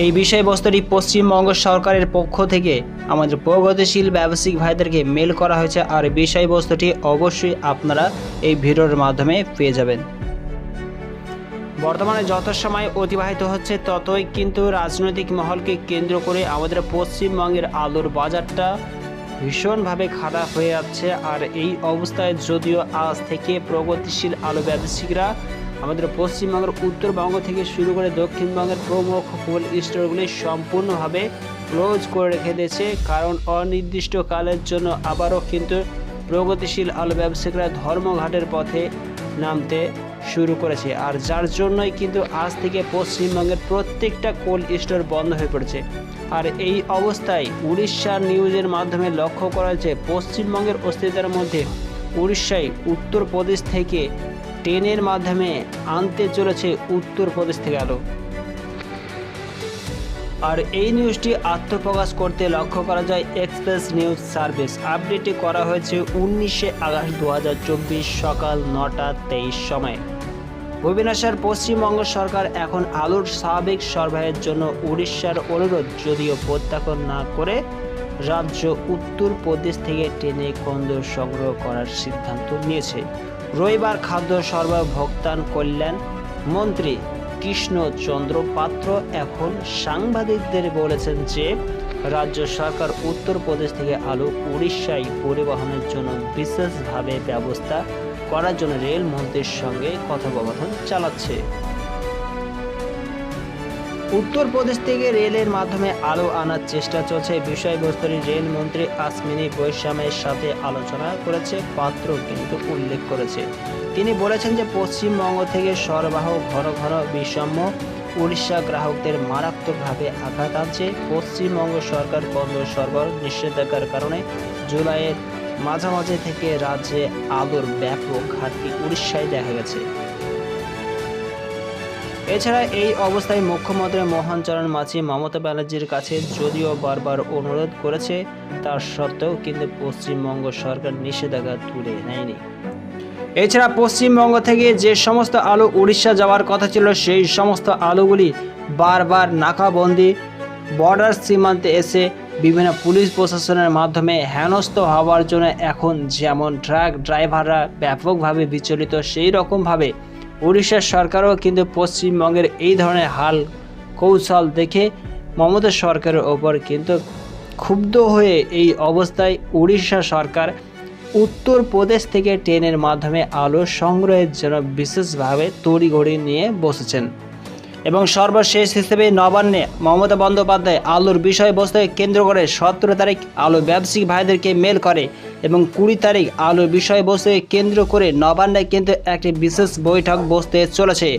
এই বিষয়বস্তুটি পশ্চিমবঙ্গ সরকারের পক্ষ থেকে আমাদের প্রগতিশীল ব্যবসায়িক ভাইদেরকে মেল করা হয়েছে আর বিষয়বস্তুটি অবশ্যই আপনারা এই ভিডিওর মাধ্যমে পেয়ে যাবেন। বর্তমানে যত সময় অতিবাহিত হচ্ছে ততই কিন্তু রাজনৈতিক মহলকে কেন্দ্র করে আমাদের পশ্চিমবঙ্গের আলুর বাজারটা ভীষণভাবে খারাপ হয়ে যাচ্ছে। আর এই অবস্থায় যদিও আজ থেকে প্রগতিশীল আলু ব্যবসায়িকরা আমাদের পশ্চিমবঙ্গের উত্তরবঙ্গ থেকে শুরু করে দক্ষিণবঙ্গের প্রমুখ কোল্ড স্টোরগুলি সম্পূর্ণভাবে ক্লোজ করে রেখে দিয়েছে। কারণ অনির্দিষ্টকালের জন্য আবারও কিন্তু প্রগতিশীল আলু ব্যবসায়িকরা ধর্মঘাটের পথে নামতে শুরু করেছে। আর যার জন্যই কিন্তু আজ থেকে পশ্চিমবঙ্গের প্রত্যেকটা কোল্ড স্টোর বন্ধ হয়ে পড়েছে। আর এই অবস্থায় উড়িষ্যার নিউজের মাধ্যমে লক্ষ্য করা হয়েছে পশ্চিমবঙ্গের অস্তিত্বের মধ্যে উড়িষ্যায় উত্তরপ্রদেশ থেকে ট্রেনের মাধ্যমে আনতে চলেছে উত্তরপ্রদেশ থেকে আলো। আর এই নিউজটি আত্মপ্রকাশ করতে লক্ষ্য করা যায় এক্সপ্রেস নিউজ সার্ভিস। আপডেটটি করা হয়েছে উনিশে আগস্ট দু হাজার চব্বিশ সকাল নটা তেইশ সময়। ভুবনেশ্বর পশ্চিমবঙ্গ সরকার এখন আলুর স্বাভাবিক সরবরাহের জন্য উড়িষ্যার অনুরোধ যদিও প্রত্যাখ্যান না করে রাজ্য উত্তরপ্রদেশ থেকে ট্রেনে কন্দর সংগ্রহ করার সিদ্ধান্ত নিয়েছে। রবিবার খাদ্য সরবরাহ ভোক্তান কল্যাণ মন্ত্রী কৃষ্ণচন্দ্র পাত্র এখন সাংবাদিকদের বলেছেন যে, রাজ্য সরকার উত্তরপ্রদেশ থেকে আলু উড়িষ্যায় পরিবহনের জন্য বিশেষভাবে ব্যবস্থা করার জন্য রেলমন্ত্রীর সঙ্গে কথোপকথন চালাচ্ছে। উত্তরপ্রদেশ থেকে রেলের মাধ্যমে আলো আনার চেষ্টা চলছে বিষয়বস্তুটি রেলমন্ত্রী আসমিনী বৈশামের সাথে আলোচনা করেছে পাত্র কিন্তু উল্লেখ করেছে। তিনি বলেছেন যে পশ্চিমবঙ্গ থেকে সরবরাহ ঘন ঘন বিষম্য উড়িষ্যা গ্রাহকদের মারাত্মকভাবে আঘাত আনছে। পশ্চিমবঙ্গ সরকার বন্ধ সরবরাহ নিষেধাজ্ঞার কারণে জুলাইয়ের মাঝামাঝি থেকে রাজ্যে আলোর ব্যাপক ঘাটতি উড়িষ্যায় দেখা গেছে। এছাড়া এই অবস্থায় মুখ্যমন্ত্রী মোহন চরণ মাঝি মমতা ব্যানার্জির কাছে যদিও বারবার অনুরোধ করেছে, তার সত্ত্বেও কিন্তু পশ্চিমবঙ্গ সরকার নিষেধাজ্ঞা তুলে নেয়নি। এছাড়া পশ্চিমবঙ্গ থেকে যে সমস্ত আলু উড়িষ্যা যাওয়ার কথা ছিল, সেই সমস্ত আলুগুলি বারবার নাকাবন্দি। বর্ডার সীমান্তে এসে বিভিন্ন পুলিশ প্রশাসনের মাধ্যমে হেনস্থ হওয়ার জন্য এখন যেমন ট্রাক ড্রাইভাররা ব্যাপকভাবে বিচলিত সেই রকমভাবে উড়িষ্যার সরকারও কিন্তু পশ্চিমবঙ্গের এই ধরনের হাল কৌশল দেখে মমতা সরকারের ওপর কিন্তু ক্ষুব্ধ হয়ে এই অবস্থায় উড়িষ্যা সরকার উত্তরপ্রদেশ থেকে ট্রেনের মাধ্যমে আলো সংগ্রহের জন্য বিশেষভাবে তড়িঘড়ি নিয়ে বসেছেন। এবং সর্বশেষ হিসেবে নবান্নে মমতা বন্দ্যোপাধ্যায় আলুর বিষয়বস্তুকে কেন্দ্র করে সতেরো তারিখ আলু ব্যবসায়িক ভাইদেরকে মেল করে এবং কুড়ি তারিখ আলুর বিষয়বস্তুকে কেন্দ্র করে নবান্নে কিন্তু একটি বিশেষ বৈঠক বসতে চলেছে।